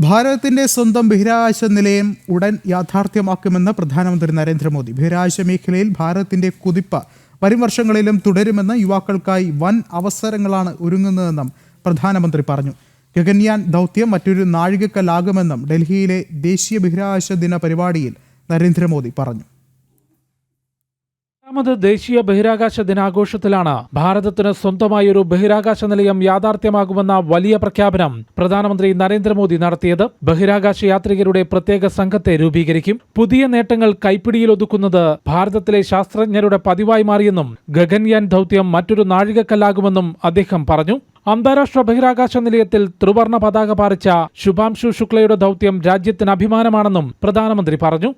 ഭാരതത്തിന്റെ സ്വന്തം ബഹിരാകാശ നിലയം ഉടൻ യാഥാർത്ഥ്യമാക്കുമെന്ന് പ്രധാനമന്ത്രി നരേന്ദ്രമോദി. ബഹിരാകാശ മേഖലയിൽ ഭാരതത്തിന്റെ കുതിപ്പ് വരും വർഷങ്ങളിലും തുടരുമെന്ന് യുവാക്കൾക്കായി വൻ അവസരങ്ങളാണ് ഒരുങ്ങുന്നതെന്നും പ്രധാനമന്ത്രി പറഞ്ഞു. ഗഗൻയാൻ ദൗത്യം മറ്റൊരു നാഴികക്കല്ലാകുമെന്നും ഡൽഹിയിലെ ദേശീയ ബഹിരാകാശ ദിന പരിപാടിയിൽ നരേന്ദ്രമോദി പറഞ്ഞു. രണ്ടാമത് ദേശീയ ബഹിരാകാശ ദിനാഘോഷത്തിലാണ്. ഭാരതത്തിന് സ്വന്തമായ ഒരു ബഹിരാകാശ നിലയം യാഥാർത്ഥ്യമാകുമെന്ന വലിയ പ്രഖ്യാപനം പ്രധാനമന്ത്രി നരേന്ദ്രമോദി നടത്തിയത്. ബഹിരാകാശ യാത്രികരുടെ പ്രത്യേക സംഘത്തെ രൂപീകരിക്കും. പുതിയ നേട്ടങ്ങൾ കൈപ്പിടിയിലൊതുക്കുന്നത് ഭാരതത്തിലെ ശാസ്ത്രജ്ഞരുടെ പതിവായി മാറിയെന്നും ഗഗൻയാൻ ദൗത്യം മറ്റൊരു നാഴികക്കല്ലാകുമെന്നും അദ്ദേഹം പറഞ്ഞു. അന്താരാഷ്ട്ര ബഹിരാകാശ നിലയത്തിൽ ത്രിവർണ പതാക പാറിച്ച ശുഭാംശു ശുക്ലയുടെ ദൗത്യം രാജ്യത്തിന് അഭിമാനമാണെന്നും പ്രധാനമന്ത്രി പറഞ്ഞു.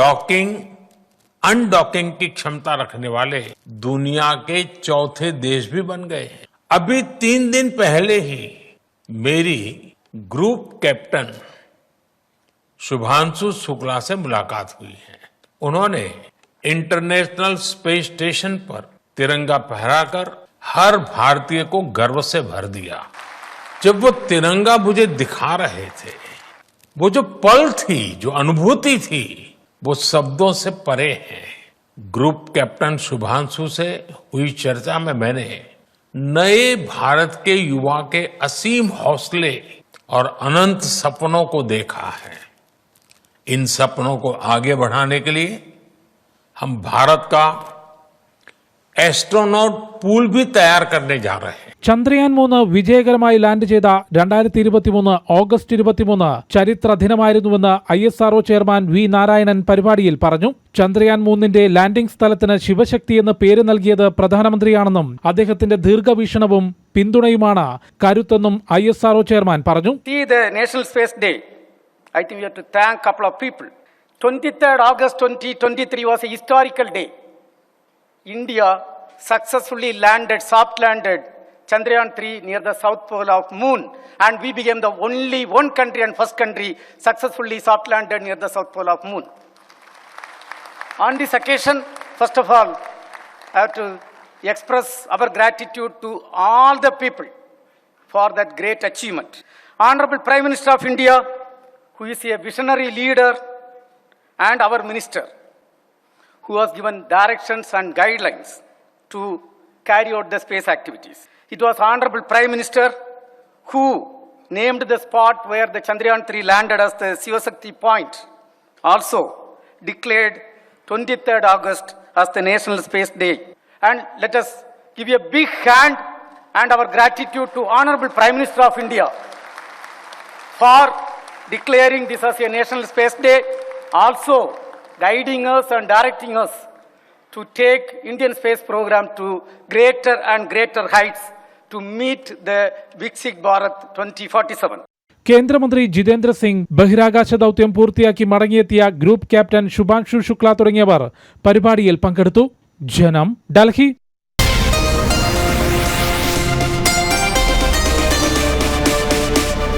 ഡോക്കിംഗ് अनडॉकिंग की क्षमता रखने वाले दुनिया के चौथे देश भी बन गए हैं। अभी तीन दिन पहले ही मेरी ग्रुप कैप्टन शुभांशु शुक्ला से मुलाकात हुई है। उन्होंने इंटरनेशनल स्पेस स्टेशन पर तिरंगा फहराकर हर भारतीय को गर्व से भर दिया। जब वो तिरंगा मुझे दिखा रहे थे, वो जो पल थी, जो अनुभूति थी वो शब्दों से परे हैं। ग्रुप कैप्टन शुभांशु से हुई चर्चा में मैंने नए भारत के युवा के असीम हौसले और अनंत सपनों को देखा है। इन सपनों को आगे बढ़ाने के लिए हम भारत का एस्ट्रोनॉट पूल भी तैयार करने जा रहे हैं ചന്ദ്രയാൻ മൂന്ന് വിജയകരമായി ലാൻഡ് ചെയ്ത രണ്ടായിരത്തി ഇരുപത്തിമൂന്ന് ഓഗസ്റ്റ് ഇരുപത്തിമൂന്ന് ചരിത്ര ദിനമായിരുന്നുവെന്ന് I S R O chairman V Narayanan പരിപാടിയിൽ പറഞ്ഞു ചന്ദ്രയാൻ മൂന്നിന്റെ ലാൻഡിംഗ് സ്ഥലത്തിന് ശിവശക്തി എന്ന് പേര് നൽകിയത് പ്രധാനമന്ത്രിയാണെന്നും അദ്ദേഹത്തിന്റെ ദീർഘവീക്ഷണവും പിന്തുണയുമാണ് കരുത്തെന്നും ഐ എസ് ആർഒ ചെയർമാൻ പറഞ്ഞു See the National Space Day. I think we have to thank a couple of people. 23rd August 2023 was a historical day. India successfully landed, soft landed Chandrayaan 3 near the south pole of moon and we became the only one country and first country successfully soft landed near the south pole of moon. On this occasion, first of all, I have to express our gratitude to all the people for that great achievement. Honorable Prime Minister of India, who is a visionary leader, and our minister, who was given directions and guidelines to carry out the space activities. It was Honorable Prime Minister who named the spot where the Chandrayaan 3 landed as the Sivasakti point. Also declared 23rd August as the National Space Day. And let us give a big hand and our gratitude to Honorable Prime Minister of India for declaring this as a National Space Day, also guiding us and directing us to take Indian space program to greater and greater heights to meet the Viksit Bharat 2047. കേന്ദ്രമന്ത്രി ജിതേന്ദ്ര സിംഗ് ബഹിരാകാശ ദൗത്യം പൂർത്തിയാക്കി മടങ്ങിയെത്തിയ group captain Shubhanshu Shukla തുടങ്ങിയവർ പരിപാടിയിൽ പങ്കെടുത്തു ജനം ഡൽഹി